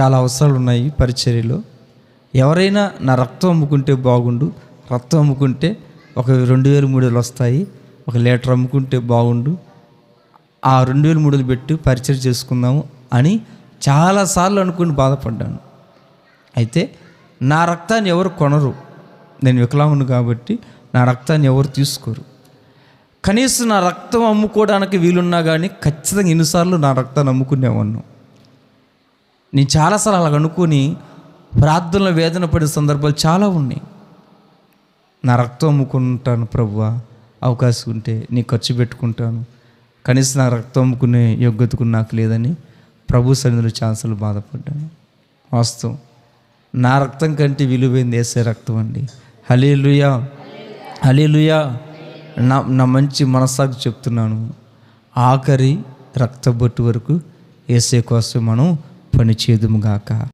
చాలా అవసరాలు ఉన్నాయి పరిచర్యలో. ఎవరైనా నా రక్తం అమ్ముకుంటే బాగుండు రక్తం అమ్ముకుంటే ఒక రెండు వేలు మూడు వేలు వస్తాయి ఒక లీటర్ అమ్ముకుంటే బాగుండు ఆ రెండు వేలు మూడు వేలు పెట్టి పరిచయం చేసుకుందాము అని చాలాసార్లు అనుకుని బాధపడ్డాను. అయితే నా రక్తాన్ని ఎవరు కొనరు. నేను వికలాంగుని కాబట్టి నా రక్తాన్ని ఎవరు తీసుకోరు. కనీసం నా రక్తం అమ్ముకోవడానికి వీలున్నా కానీ ఖచ్చితంగా ఎన్నిసార్లు నా రక్తాన్ని అమ్ముకునేవాడిను నేను చాలాసార్లు అలా అనుకుని ప్రార్థనలో వేదన పడిన సందర్భాలు చాలా ఉన్నాయి. నా రక్తం అమ్ముకుంటాను ప్రభువా అవకాశం ఉంటే నీ ఖర్చు పెట్టుకుంటాను. కనీసం నా రక్తం అమ్ముకునే యోగ్యతకు నాకు లేదని ప్రభు సన్నిధిలో చాలాసార్లు బాధపడ్డాను. వాస్తవం. నా రక్తం కంటే విలువైంది వేసే రక్తం అండి. హలీలుయా హలీలుయా నా నా మంచి మనసాకు చెప్తున్నాను. ఆఖరి రక్తబొట్టు వరకు వేసే కోసం మనం పని చేదుము గాక.